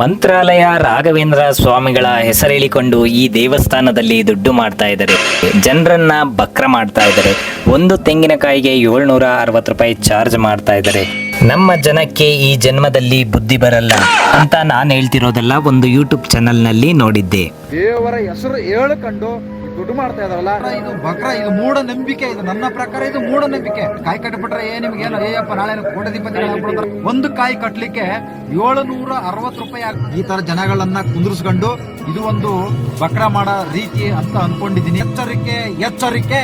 ಮಂತ್ರಾಲಯ ರಾಘವೇಂದ್ರ ಸ್ವಾಮಿಗಳ ಹೆಸರೇಳಿಕೊಂಡು ಈ ದೇವಸ್ಥಾನದಲ್ಲಿ ದುಡ್ಡು ಮಾಡ್ತಾ ಇದ್ದಾರೆ. ಜನರನ್ನ ಬಕ್ರ ಮಾಡ್ತಾ ಇದ್ದಾರೆ. ಒಂದು ತೆಂಗಿನಕಾಯಿಗೆ ಏಳ್ನೂರ ಅರವತ್ತು ರೂಪಾಯಿ ಚಾರ್ಜ್ ಮಾಡ್ತಾ ಇದ್ದಾರೆ. ನಮ್ಮ ಜನಕ್ಕೆ ಈ ಜನ್ಮದಲ್ಲಿ ಬುದ್ಧಿ ಬರಲ್ಲ ಅಂತ ನಾನು ಹೇಳ್ತಿರೋದೆಲ್ಲ ಒಂದು ಯೂಟ್ಯೂಬ್ ಚಾನಲ್ನಲ್ಲಿ ನೋಡಿದ್ದೆ. ದೇವರ ಹೆಸರು ದುಡ್ಡು ಮಾಡ್ತಾ ಇದಾವಲ್ಲ? ಇದು ಬಕ್ರ ಇದು ಮೂಢ ನಂಬಿಕೆ ಇದು ನನ್ನ ಪ್ರಕಾರ ಇದು ಮೂಢ ನಂಬಿಕೆ ಕಾಯಿ ಕಟ್ಬಿಟ್ರೆ ಏ ನಿಮ್ಗೆ ಏನು ಏಯಪ್ಪ ನಾಳೆ ಕೋಟಧಿಪತಿ ಒಂದು ಕಾಯಿ ಕಟ್ಲಿಕ್ಕೆ ಏಳುನೂರ ಅರವತ್ತು ರೂಪಾಯಿ ಆಗುತ್ತೆ ಈ ತರ ಜನಗಳನ್ನ ಕುಂದಿರಿಸ್ಕೊಂಡು ಇದು ಒಂದು ಬಕ್ರ ಮಾಡೋ ರೀತಿ ಅಂತ ಅನ್ಕೊಂಡಿದ್ದೀನಿ. ಎಚ್ಚರಿಕೆ ಎಚ್ಚರಿಕೆ.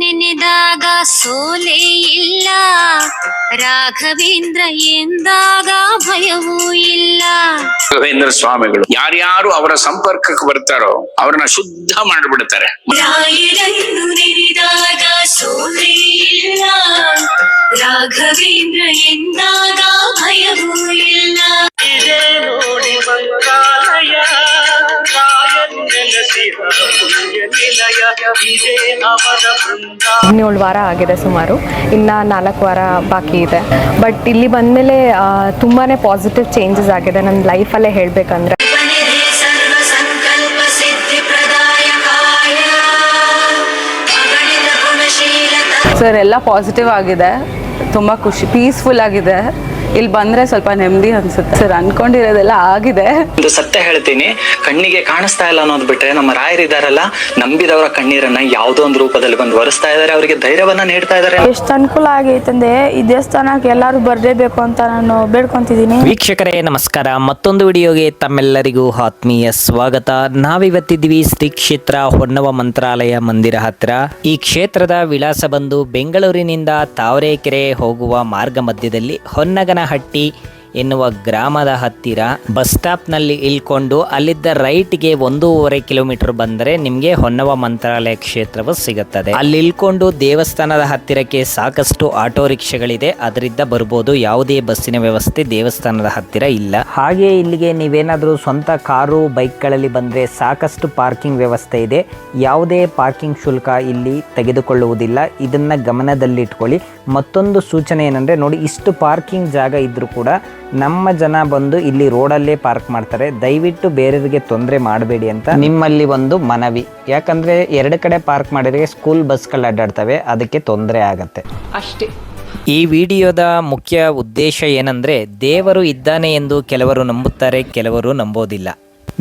ನೆನೆದಾಗ ಸೋಲೆ ಇಲ್ಲ. ರಾಘವೇಂದ್ರ ಎಂದಾಗ ಭಯವೂ ಇಲ್ಲ. ರಾಘವೇಂದ್ರ ಸ್ವಾಮಿಗಳು ಯಾರ್ಯಾರು ಅವರ ಸಂಪರ್ಕಕ್ಕೆ ಬರ್ತಾರೋ ಅವರನ್ನ ಶುದ್ಧ ಮಾಡಿಬಿಡ್ತಾರೆ. ರಾಯರನ್ನು ನೆನೆದಾಗ ಸೋಲೆ ಇಲ್ಲ. ರಾಘವೇಂದ್ರ ಎಂದಾಗ ಭಯವೂ ಇಲ್ಲ. ನೋಡಿ ಮಂತ್ರಾಲಯ ರಾಯನ್ ನೆಲೆಸಿದ ಪುಣ್ಯ ನಿಲಯ ಇದೇ ಅವರ ಬೃಂದ. ಹದಿನೇಳು ವಾರ ಆಗಿದೆ ಸುಮಾರು. ಇನ್ನು ನಾಲ್ಕು ವಾರ ಬಾಕಿ ಇದೆ. ಬಟ್ ಇಲ್ಲಿ ಬಂದಮೇಲೆ ತುಂಬಾ ಪಾಸಿಟಿವ್ ಚೇಂಜಸ್ ಆಗಿದೆ. ನನ್ನ ಲೈಫಲ್ಲೇ ಹೇಳಬೇಕಂದ್ರೆ. ಸರ್, ಎಲ್ಲ ಪಾಸಿಟಿವ್ ಆಗಿದೆ. ತುಂಬ ಖುಷಿ ಪೀಸ್ಫುಲ್ ಆಗಿದೆ. ಇಲ್ಲಿ ಬಂದ್ರೆ ಸ್ವಲ್ಪ ನೆಮ್ಮದಿ ಅನ್ಸುತ್ತೆ. ಸರ್ ಅನ್ಕೊಂಡಿರೋದೆಲ್ಲ ಆಗಿದೆ. ಒಂದು ಸತ್ಯ ಹೇಳ್ತೀನಿ. ಕಣ್ಣಿಗೆ ಕಾಣಿಸ್ತಾ ಇಲ್ಲ ಅನ್ನೋದು ಬಿಟ್ರೆ ನಮ್ಮ ರಾಯರಿದಾರಲ್ಲ ನಂಬಿದವರ ಕಣ್ಣೀರನ್ನ ಯಾವ್ದೋ ಒಂದು ರೂಪದಲ್ಲಿ ಬಂದು ಒರೆಸ್ತಾ ಇದಾರೆ ಅವರಿಗೆ ಧೈರ್ಯವನ್ನ ನೀಡ್ತಾ ಇದಾರೆ. ಎಷ್ಟು ಅನುಕೂಲ ಆಗೈತಂದ್ರೆ ಈ ದೇವಸ್ಥಾನಕ್ಕೆ ಎಲ್ಲರೂ ಬರಲೇಬೇಕು ಅಂತ ನಾನು ಬೇಡ್ಕೊಂತಿದ್ದೀನಿ. ವೀಕ್ಷಕರೇ ನಮಸ್ಕಾರ. ಮತ್ತೊಂದು ವಿಡಿಯೋಗೆ ತಮ್ಮೆಲ್ಲರಿಗೂ ಆತ್ಮೀಯ ಸ್ವಾಗತ. ನಾವಿವತ್ತಿದ್ವಿ ಶ್ರೀ ಕ್ಷೇತ್ರ ಹೊನ್ನವ ಮಂತ್ರಾಲಯ ಮಂದಿರ ಹತ್ರ. ಈ ಕ್ಷೇತ್ರದ ವಿಳಾಸ ಬಂದು ಬೆಂಗಳೂರಿನಿಂದ ತಾವರೆಕೆರೆ ಹೋಗುವ ಮಾರ್ಗ ಮಧ್ಯದಲ್ಲಿ ಹೊನ್ನಗನಹಟ್ಟಿ ಎನ್ನುವ ಗ್ರಾಮದ ಹತ್ತಿರ ಬಸ್ ಸ್ಟಾಪ್ನಲ್ಲಿ ಇಳ್ಕೊಂಡು ಅಲ್ಲಿದ್ದ ರೈಟ್ಗೆ ಒಂದೂವರೆ ಕಿಲೋಮೀಟರ್ ಬಂದರೆ ನಿಮಗೆ ಹೊನ್ನವ ಮಂತ್ರಾಲಯ ಕ್ಷೇತ್ರವು ಸಿಗುತ್ತದೆ. ಅಲ್ಲಿ ಇಳ್ಕೊಂಡು ದೇವಸ್ಥಾನದ ಹತ್ತಿರಕ್ಕೆ ಸಾಕಷ್ಟು ಆಟೋ ರಿಕ್ಷಾಗಳಿದೆ. ಅದರಿಂದ ಬರ್ಬೋದು. ಯಾವುದೇ ಬಸ್ಸಿನ ವ್ಯವಸ್ಥೆ ದೇವಸ್ಥಾನದ ಹತ್ತಿರ ಇಲ್ಲ. ಹಾಗೆ ಇಲ್ಲಿಗೆ ನೀವೇನಾದರೂ ಸ್ವಂತ ಕಾರು, ಬೈಕ್ಗಳಲ್ಲಿ ಬಂದರೆ ಸಾಕಷ್ಟು ಪಾರ್ಕಿಂಗ್ ವ್ಯವಸ್ಥೆ ಇದೆ. ಯಾವುದೇ ಪಾರ್ಕಿಂಗ್ ಶುಲ್ಕ ಇಲ್ಲಿ ತೆಗೆದುಕೊಳ್ಳುವುದಿಲ್ಲ. ಇದನ್ನು ಗಮನದಲ್ಲಿಟ್ಕೊಳ್ಳಿ. ಮತ್ತೊಂದು ಸೂಚನೆ ಏನಂದರೆ ನೋಡಿ ಇಷ್ಟು ಪಾರ್ಕಿಂಗ್ ಜಾಗ ಇದ್ದರೂ ಕೂಡ ನಮ್ಮ ಜನ ಬಂದು ಇಲ್ಲಿ ರೋಡಲ್ಲೇ ಪಾರ್ಕ್ ಮಾಡ್ತಾರೆ. ದಯವಿಟ್ಟು ಬೇರೆಯವರಿಗೆ ತೊಂದರೆ ಮಾಡಬೇಡಿ ಅಂತ ನಿಮ್ಮಲ್ಲಿ ಒಂದು ಮನವಿ. ಯಾಕಂದರೆ ಎರಡು ಕಡೆ ಪಾರ್ಕ್ ಮಾಡಿದರೆ ಸ್ಕೂಲ್ ಬಸ್ಗಳು ಅಡ್ಡಾಡ್ತವೆ ಅದಕ್ಕೆ ತೊಂದರೆ ಆಗುತ್ತೆ. ಅಷ್ಟೇ. ಈ ವಿಡಿಯೋದ ಮುಖ್ಯ ಉದ್ದೇಶ ಏನಂದರೆ ದೇವರು ಇದ್ದಾನೆ ಎಂದು ಕೆಲವರು ನಂಬುತ್ತಾರೆ ಕೆಲವರು ನಂಬೋದಿಲ್ಲ.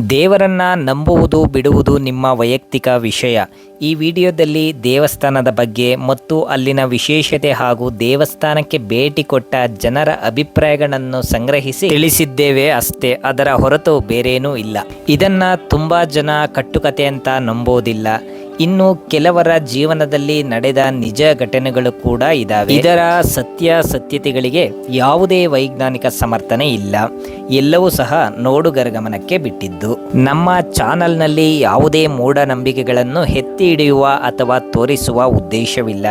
ದೇವರನ್ನ ನಂಬುವುದು, ಬಿಡುವುದು ನಿಮ್ಮ ವೈಯಕ್ತಿಕ ವಿಷಯ. ಈ ವಿಡಿಯೋದಲ್ಲಿ ದೇವಸ್ಥಾನದ ಬಗ್ಗೆ ಮತ್ತು ಅಲ್ಲಿನ ವಿಶೇಷತೆ ಹಾಗೂ ದೇವಸ್ಥಾನಕ್ಕೆ ಭೇಟಿ ಕೊಟ್ಟ ಜನರ ಅಭಿಪ್ರಾಯಗಳನ್ನು ಸಂಗ್ರಹಿಸಿ ತಿಳಿಸಿದ್ದೇವೆ ಅಷ್ಟೇ. ಅದರ ಹೊರತು ಬೇರೇನೂ ಇಲ್ಲ. ಇದನ್ನ ತುಂಬಾ ಜನ ಕಟ್ಟುಕತೆ ಅಂತ ನಂಬೋದಿಲ್ಲ. ಇನ್ನು ಕೆಲವರ ಜೀವನದಲ್ಲಿ ನಡೆದ ನಿಜ ಘಟನೆಗಳು ಕೂಡ ಇದಾವೆ. ಇದರ ಸತ್ಯ ಸತ್ಯತೆಗಳಿಗೆ ಯಾವುದೇ ವೈಜ್ಞಾನಿಕ ಸಮರ್ಥನೆ ಇಲ್ಲ. ಎಲ್ಲವೂ ಸಹ ನೋಡುಗರ ಗಮನಕ್ಕೆ ಬಿಟ್ಟಿದ್ದು. ನಮ್ಮ ಚಾನಲ್ನಲ್ಲಿ ಯಾವುದೇ ಮೂಢನಂಬಿಕೆಗಳನ್ನು ಎತ್ತಿ ಹಿಡಿಯುವ ಅಥವಾ ತೋರಿಸುವ ಉದ್ದೇಶವಿಲ್ಲ.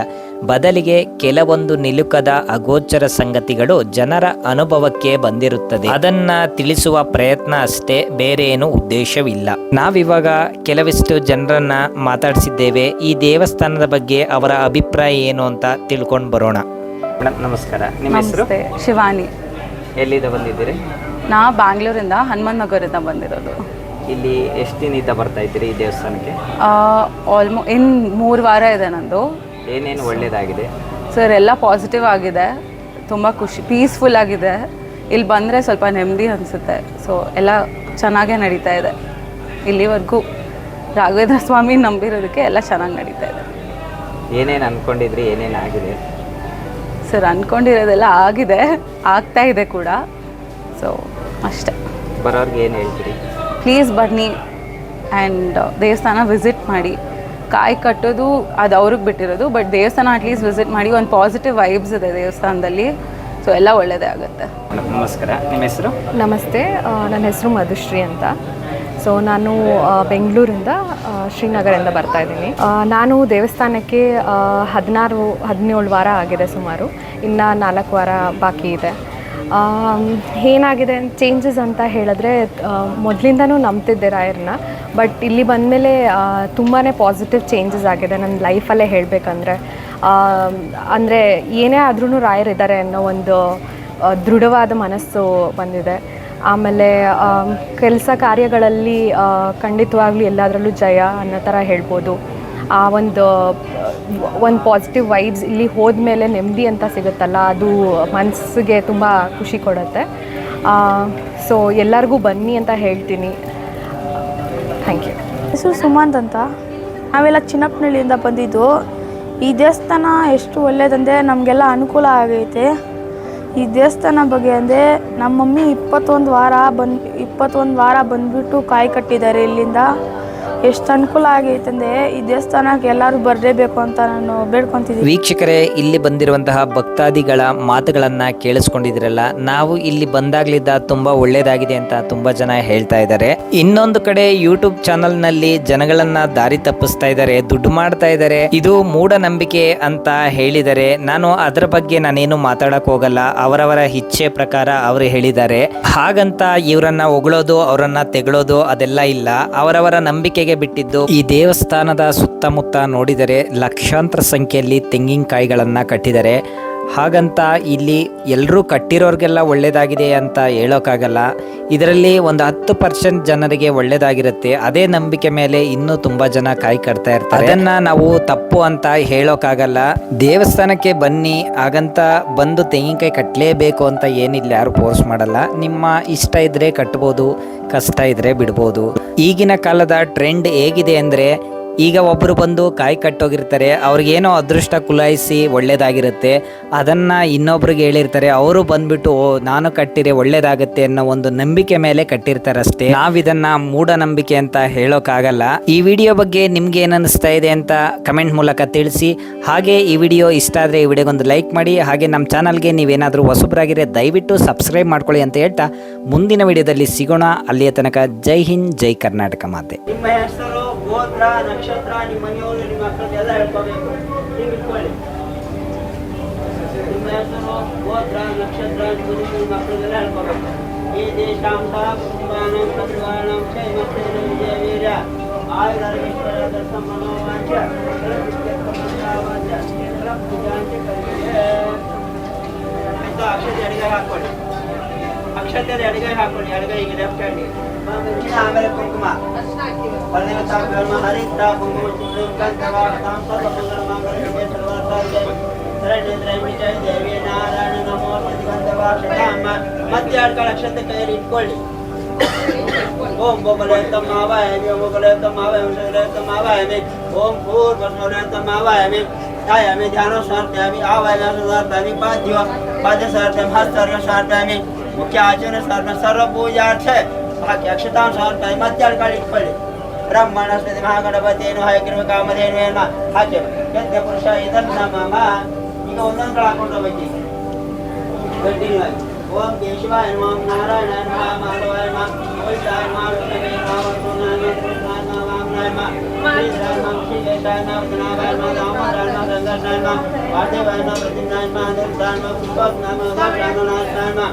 ಬದಲಿಗೆ ಕೆಲವೊಂದು ನಿಲುಕದ ಅಗೋಚರ ಸಂಗತಿಗಳು ಜನರ ಅನುಭವಕ್ಕೆ ಬಂದಿರುತ್ತದೆ. ಅದನ್ನ ತಿಳಿಸುವ ಪ್ರಯತ್ನ ಅಷ್ಟೇ ಬೇರೆ ಏನು ಉದ್ದೇಶವಿಲ್ಲ. ನಾವಿವಾಗ ಕೆಲವಿಷ್ಟು ಜನರನ್ನ ಮಾತಾಡಿಸಿದ್ದೇವೆ. ಈ ದೇವಸ್ಥಾನದ ಬಗ್ಗೆ ಅವರ ಅಭಿಪ್ರಾಯ ಏನು ಅಂತ ತಿಳ್ಕೊಂಡು ಬರೋಣ. ಮೇಡಮ್ ನಮಸ್ಕಾರ. ನಿಮ್ಮ ಹೆಸರು? ನಮಸ್ತೆ ಶಿವಾನಿ. ಎಲ್ಲಿಂದ ಬಂದಿದ್ದೀರಿ? ನಾ ಬ್ಯಾಂಗ್ಳೂರಿಂದ ಹನುಮನ್ ನಗರದಿಂದ ಬಂದಿರೋದು. ಇಲ್ಲಿ ಎಷ್ಟು ದಿನದಿಂದ ಬರ್ತಾ ಇದ್ದೀರಿ ಈ ದೇವಸ್ಥಾನಕ್ಕೆ? ಆಲ್ಮೋ ಇನ್ ಮೂರು ವಾರ ಇದೆ ನಂದು. ಏನೇನು ಒಳ್ಳೇದಾಗಿದೆ? ಸರ್ ಎಲ್ಲ ಪಾಸಿಟಿವ್ ಆಗಿದೆ. ತುಂಬ ಖುಷಿ ಪೀಸ್ಫುಲ್ ಆಗಿದೆ. ಇಲ್ಲಿ ಬಂದರೆ ಸ್ವಲ್ಪ ನೆಮ್ಮದಿ ಅನಿಸುತ್ತೆ. ಸೊ ಎಲ್ಲ ಚೆನ್ನಾಗೇ ನಡೀತಾ ಇದೆ. ಇಲ್ಲಿವರೆಗೂ ರಾಘವೇಂದ್ರ ಸ್ವಾಮಿ ನಂಬಿರೋದಕ್ಕೆ ಎಲ್ಲ ಚೆನ್ನಾಗಿ ನಡೀತಾ ಇದೆ. ಏನೇನು ಅನ್ಕೊಂಡಿದ್ರಿ ಏನೇನು ಆಗಿದೆ? ಸರ್ ಅಂದ್ಕೊಂಡಿರೋದೆಲ್ಲ ಆಗಿದೆ. ಆಗ್ತಾ ಇದೆ ಕೂಡ. ಸೊ ಅಷ್ಟೇ. ಬರೋರ್ಗೆ ಏನು ಹೇಳ್ತೀರಿ? ಪ್ಲೀಸ್ ಬನ್ನಿ. ಆ್ಯಂಡ್ ದೇವಸ್ಥಾನ ವಿಸಿಟ್ ಮಾಡಿ. ಕಾಯಿ ಕಟ್ಟೋದು ಅದು ಅವ್ರಿಗೆ ಬಿಟ್ಟಿರೋದು ಬಟ್ ದೇವಸ್ಥಾನ ಅಟ್ಲೀಸ್ಟ್ ವಿಸಿಟ್ ಮಾಡಿ ಒಂದು ಪಾಸಿಟಿವ್ ವೈಬ್ಸ್ ಇದೆ ದೇವಸ್ಥಾನದಲ್ಲಿ. ಸೊ ಎಲ್ಲ ಒಳ್ಳೆಯದೇ ಆಗುತ್ತೆ. ನಮಸ್ಕಾರ. ನಿಮ್ಮ ಹೆಸರು? ನಮಸ್ತೆ. ಆ, ನನ್ನ ಹೆಸರು ಮಧುಶ್ರೀ ಅಂತ. ಸೊ ನಾನು ಆ, ಬೆಂಗಳೂರಿಂದ ಆ, ಶ್ರೀನಗರದಿಂದ ಬರ್ತಾ ಇದ್ದೀನಿ. ಆ, ನಾನು ದೇವಸ್ಥಾನಕ್ಕೆ ಆ, ಹದಿನಾರು ಹದಿನೇಳು ವಾರ ಆಗಿದೆ ಸುಮಾರು. ಇನ್ನು ನಾಲ್ಕು ವಾರ ಬಾಕಿ ಇದೆ. ಆಮ್, ಏನಾಗಿದೆ ಚೇಂಜಸ್ ಅಂತ ಹೇಳಿದ್ರೆ ಮೊದಲಿಂದನೂ ನಂಬ್ತಿದ್ದೆ ರಾಯರನ್ನ. ಬಟ್ ಇಲ್ಲಿ ಬಂದಮೇಲೆ ತುಂಬಾ ಪಾಸಿಟಿವ್ ಚೇಂಜಸ್ ಆಗಿದೆ. ನನ್ನ ಲೈಫಲ್ಲೇ ಹೇಳಬೇಕಂದ್ರೆ ಅಂದರೆ ಏನೇ ಆದ್ರೂ ರಾಯರಿದ್ದಾರೆ ಅನ್ನೋ ಒಂದು ದೃಢವಾದ ಮನಸ್ಸು ಬಂದಿದೆ. ಆಮೇಲೆ ಕೆಲಸ ಕಾರ್ಯಗಳಲ್ಲಿ ಖಂಡಿತವಾಗ್ಲೂ ಎಲ್ಲದರಲ್ಲೂ ಜಯ ಅನ್ನೋ ಥರ ಹೇಳ್ಬೋದು. ಆ ಒಂದು ಒಂದು ಪಾಸಿಟಿವ್ ವೈಬ್ಸ್ ಇಲ್ಲಿ ಹೋದ್ಮೇಲೆ ನೆಮ್ಮದಿ ಅಂತ ಸಿಗುತ್ತಲ್ಲ, ಅದು ಮನಸ್ಸಿಗೆ ತುಂಬ ಖುಷಿ ಕೊಡುತ್ತೆ. ಸೊ ಎಲ್ಲರಿಗೂ ಬನ್ನಿ ಅಂತ ಹೇಳ್ತೀನಿ. ಥ್ಯಾಂಕ್ ಯು ಹೆಸರು ಸುಮಂತ್ ಅಂತ. ನಾವೆಲ್ಲ ಚಿನ್ನಪ್ಪನಹಳ್ಳಿಯಿಂದ ಬಂದಿದ್ದು. ಈ ದೇವಸ್ಥಾನ ಎಷ್ಟು ಒಳ್ಳೇದಂದರೆ ನಮಗೆಲ್ಲ ಅನುಕೂಲ ಆಗೈತೆ. ಈ ದೇವಸ್ಥಾನ ಬಗ್ಗೆ ಅಂದರೆ ನಮ್ಮ ಮಮ್ಮಿ ಇಪ್ಪತ್ತೊಂದು ವಾರ ಬಂದು, ಇಪ್ಪತ್ತೊಂದು ವಾರ ಬಂದುಬಿಟ್ಟು ಕಾಯಿ ಕಟ್ಟಿದ್ದಾರೆ ಇಲ್ಲಿಂದ. ಎಷ್ಟು ಅನುಕೂಲ ಆಗೈತೆ ಅಂದ್ರೆ ಈ ದೇವಸ್ಥಾನಕ್ಕೆ ಎಲ್ಲರೂ ಬರಲೇಬೇಕು ಅಂತ ನಾನು ಬೇಡ್ಕೊಂತಿದ್ದೀನಿ ವೀಕ್ಷಕರೇ, ಇಲ್ಲಿ ಬಂದಿರುವಂತಹ ಭಕ್ತಾದಿಗಳ ಮಾತುಗಳನ್ನ ಕೇಳಿಸ್ಕೊಂಡಿದ್ರಲ್ಲ ನಾವು ಇಲ್ಲಿ ಬಂದಾಗ್ಲಿದ್ದ ತುಂಬಾ ಒಳ್ಳೇದಾಗಿದೆ ಅಂತ ತುಂಬಾ ಜನ ಹೇಳ್ತಾ ಇದ್ದಾರೆ. ಇನ್ನೊಂದು ಕಡೆ ಯೂಟ್ಯೂಬ್ ಚಾನಲ್ನಲ್ಲಿ ಜನಗಳನ್ನ ದಾರಿ ತಪ್ಪಿಸ್ತಾ ಇದ್ದಾರೆ, ದುಡ್ಡು ಮಾಡ್ತಾ ಇದ್ದಾರೆ. ಇದು ಮೂಢನಂಬಿಕೆ ಅಂತ ಹೇಳಿದರೆ, ನಾನು ಅದರ ಬಗ್ಗೆ ನಾನೇನು ಮಾತಾಡಕ್ ಹೋಗಲ್ಲ, ಅವರವರ ಇಚ್ಛೆ ಪ್ರಕಾರ ಅವರು ಹೇಳಿದ್ದಾರೆ. ಹಾಗಂತ ಇವರನ್ನ ಹೊಗಳೋದು, ಅವರನ್ನ ತೆಗಳೋದು ಅದೆಲ್ಲ ಇಲ್ಲ, ಅವರವರ ನಂಬಿಕೆಗೆ ಬಿಟ್ಟಿದ್ದು. ಈ ದೇವಸ್ಥಾನದ ಸುತ್ತಮುತ್ತ ನೋಡಿದರೆ ಲಕ್ಷಾಂತರ ಸಂಖ್ಯೆಯಲ್ಲಿ ತೆಂಗಿನಕಾಯಿಗಳನ್ನ ಕಟ್ಟಿದ್ದಾರೆ ಹಾಗಂತ ಇಲ್ಲಿ ಎಲ್ಲರೂ ಕಟ್ಟಿರೋರಿಗೆಲ್ಲ ಒಳ್ಳೆಯದಾಗಿದೆ ಅಂತ ಹೇಳೋಕ್ಕಾಗಲ್ಲ ಇದರಲ್ಲಿ ಒಂದು ಹತ್ತು ಪರ್ಸೆಂಟ್ ಜನರಿಗೆ ಒಳ್ಳೆಯದಾಗಿರುತ್ತೆ ಅದೇ ನಂಬಿಕೆ ಮೇಲೆ ಇನ್ನೂ ತುಂಬ ಜನ ಕಾಯಿ ಕಟ್ತಾ ಇರ್ತಾರೆ. ಅದನ್ನು ನಾವು ತಪ್ಪು ಅಂತ ಹೇಳೋಕ್ಕಾಗಲ್ಲ ದೇವಸ್ಥಾನಕ್ಕೆ ಬನ್ನಿ, ಹಾಗಂತ ಬಂದು ತೆಂಗಿನಕಾಯಿ ಕಟ್ಟಲೇಬೇಕು ಅಂತ ಏನಿಲ್ಲ, ಯಾರು ಫೋರ್ಸ್ ಮಾಡಲ್ಲ. ನಿಮ್ಮ ಇಷ್ಟ ಇದ್ದರೆ ಕಟ್ಬೋದು, ಕಷ್ಟ ಇದ್ದರೆ ಬಿಡ್ಬೋದು. ಈಗಿನ ಕಾಲದ ಟ್ರೆಂಡ್ ಹೇಗಿದೆ ಅಂದ್ರೆ ಈಗ ಒಬ್ಬರು ಬಂದು ಕಾಯಿ ಕಟ್ಟೋಗಿರ್ತಾರೆ ಅವ್ರಿಗೇನೋ ಅದೃಷ್ಟ ಕುಲಾಯಿಸಿ ಒಳ್ಳೇದಾಗಿರುತ್ತೆ. ಅದನ್ನು ಇನ್ನೊಬ್ರಿಗೆ ಹೇಳಿರ್ತಾರೆ, ಅವರು ಬಂದ್ಬಿಟ್ಟು, ಓ, ನಾನು ಕಟ್ಟಿರೆ ಒಳ್ಳೇದಾಗುತ್ತೆ ಅನ್ನೋ ಒಂದು ನಂಬಿಕೆ ಮೇಲೆ ಕಟ್ಟಿರ್ತಾರಷ್ಟೇ. ನಾವಿದನ್ನ ಮೂಢನಂಬಿಕೆ ಅಂತ ಹೇಳೋಕ್ಕಾಗಲ್ಲ ಈ ವಿಡಿಯೋ ಬಗ್ಗೆ ನಿಮ್ಗೆ ಏನನ್ನಿಸ್ತಾ ಇದೆ ಅಂತ ಕಮೆಂಟ್ ಮೂಲಕ ತಿಳಿಸಿ. ಹಾಗೆ ಈ ವಿಡಿಯೋ ಇಷ್ಟ ಆದರೆ ಈ ವಿಡಿಯೋಗೊಂದು ಲೈಕ್ ಮಾಡಿ. ಹಾಗೆ ನಮ್ಮ ಚಾನಲ್ಗೆ ನೀವೇನಾದರೂ ಹೊಸಬ್ರಾಗಿರೆ ದಯವಿಟ್ಟು ಸಬ್ಸ್ಕ್ರೈಬ್ ಮಾಡ್ಕೊಳ್ಳಿ ಅಂತ ಹೇಳ್ತಾ ಮುಂದಿನ ವಿಡಿಯೋದಲ್ಲಿ ಸಿಗೋಣ. ಅಲ್ಲಿಯ ತನಕ ಜೈ ಹಿಂದ್, ಜೈ ಕರ್ನಾಟಕ ಮಾತೆ. ಗೋತ್ರ ನಕ್ಷತ್ರ ನಿಮ್ಮ ಮನೆಯವರು ನಿಮ್ಮ ಮಕ್ಕಳು ಎಲ್ಲ ಹೇಳ್ಕೋಬೇಕು ನೀವು ಇಟ್ಕೊಳ್ಳಿ ನಿಮ್ಮ ಹೆಸರು ಗೋತ್ರ ನಕ್ಷತ್ರ ನಿಮ್ಮ ಮನೆಯವರು, ನಿಮ್ಮ ಮಕ್ಕಳಿಗೆಲ್ಲ ಹೇಳ್ಕೋಬೇಕು ಈ ದೇಶಾಂತ ಕುಟುಂಬಾನ ಪರಿವಾರ ಕ್ಷೇಮಸ್ಥೈರ್ಯ ವಿಜಯ ವೀರ್ಯ ಆಯುರಾರೋಗ್ಯ ದರ್ಶನ ಮನೋವಾಂಚ ಆಯ್ತು ಅಕ್ಷತೆ ಅಡಿಗೆ ಹಾಕೊಳ್ಳಿ ಅಕ್ಷತೆ ಅಡಿಗೆ ಹಾಕೊಳ್ಳಿ ಎಡಗೈಗೆ ಲೆಫ್ಟ್ ಹ್ಯಾಂಡಿಗೆ minaamere kumkuma Parinamata Brahma Harita Kumkuma Chitrukan Tavakatam Sarva Mangalamangala Sarvartha Saranendrayam Vijay Devi Narayana Namo Pratikantava Shama Matyarka Lakshanta Kairi Koli ओम गोपलय तम आवाय मे ओम गोपलय तम आवाय ओम शंकरय तम आवाय मे ओम भूर्व शौर्य तम आवाय मे ध्याय मे ध्यानो सार्थयामि आवाय सार्थयामि पाद्य पाद्य सार्थयम हस्त सर्व सार्थयामि मुख्य आचरण सर्व सर्व पूजार्थ વાક્ય અક્ષતાન સહર્તાય મધ્યાલકાલિક ફળે બ્રહ્મણસ્પતિ મહાગણપતિનો હયગ્રહ કામધેનો એના હાજર યજ્ઞ પુરુષ ઇદમ નમઃ ಈಗ ಒಂದೊಂದು ಕಳ ಹಾಕೊಂಡು ಬಗ್ಗೆ ಕಂಟಿನ್ಯೂ ಆಗಿ ಓಂ ಕೇಶವಾಯ ನಮಃ ನಾರಾಯಣ ನಮಃ ಮಾಧವಾಯ ನಮಃ ಓಂಕಾರಾಯ ನಮಃ ಲೋಕಮೇ ನಮಃ ವರ್ತುನಾಯ ನಮಃ ಕೃಷ್ಣಾಯ ನಮಃ ವಾಮನಾಯ ನಮಃ ಮಹೇಶಾಯ ನಮಃ ಶ್ರೀಕೇಶಾಯ ನಮಃ ವಿನಾಭಾಯ ನಮಃ ರಾಮರಾಯ ನಮಃ ಗಂಗಾಯ ನಮಃ ವಾದೇವಾಯ ನಮಃ ಪ್ರತಿಮ್ನಾಯ ನಮಃ ಅನಂತಾಯ ನಮಃ ಪುಷ್ಪಾಯ ನಮಃ ನಾರಾಯಣ ನಾರಾಯಣ ನಮಃ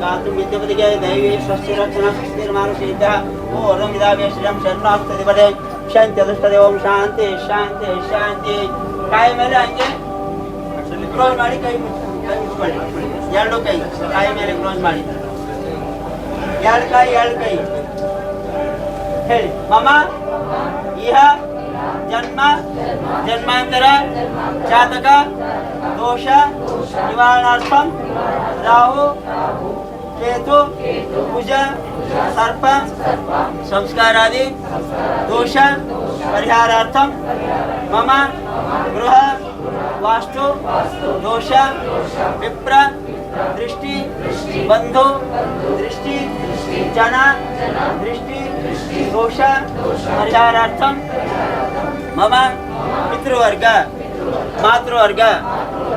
ಗಾತು ವಿದ್ಯಪತಿಗೆ ದೈವೀ ಸ್ವಸ್ತಿ ರಕ್ಷಣಾ ಸ್ವಸ್ತಿ ಮಾನುಷೇದ್ಯ ಓಂ ಇದಾವೆ ಶ್ರೀರಂ ಶರಣಾಸ್ತದಿ ಬಡೆ ಶಾಂತಿ ಅದೃಷ್ಟದೆ ಓಂ ಶಾಂತಿ ಶಾಂತಿ ಶಾಂತಿ ಕಾಯಿ ಮೇಲೆ ಹಂಗೆ ಕ್ಲೋಸ್ ಮಾಡಿ ಕೈ ಮುಚ್ಚ- ಕೈ ಮುಚ್ಕೊಳ್ಳಿ ಎರಡು ಕೈ ಕಾಯಿ ಮೇಲೆ ಕ್ಲೋಸ್ ಮಾಡಿ ಎರಡು ಕೈ ಎರಡು ಕೈ ಹೇಳಿ ಮಮ ಇಹ ಜನ್ಮ ಜನ್ಮಾಂತರ ಜಾತಕ ದೋಷ ನಿವಾರಣಾರ್ಥಂ ರಾಹು ಕೇತು ಕುಜ ಸರ್ಪ ಸಂಸ್ಕಾರಾದಿ ದೋಷ ಪರಿಹಾರಾರ್ಥಂ ಮಮ ಗೃಹ ವಾಸ್ತು ದೋಷ ವಿಪ್ರ ದೃಷ್ಟಿ ಬಂಧು ದೃಷ್ಟಿ ಜನ ದೃಷ್ಟಿ ದೋಷ ಪರಿಹಾರಾರ್ಥಂ मम पितृवर्ग, मातृवर्ग,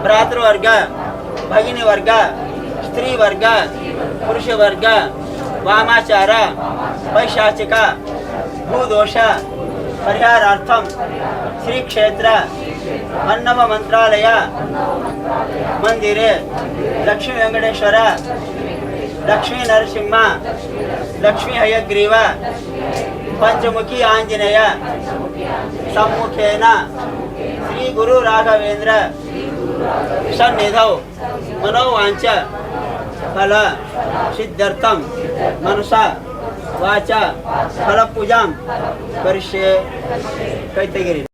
भ्रातृवर्ग, भगिनीवर्ग, स्त्रीवर्ग पुषवर्ग वाचार वैशाचिक, भूदोष परहारा श्री क्षेत्र अन्नम मंत्रालय मंदिर लक्ष्मी वेकटेश्वर, लक्ष्मी नरसिंह, लक्ष्मी हयग्रीव, पंचमुखी आंजनेय सम्मुखेन श्री गुरु राघवेंद्र सन्निधौ मनोवाञ्च फल सिद्ध्यर्थं मनसा वाचा फलपूजां करिष्ये। कैतगिरि।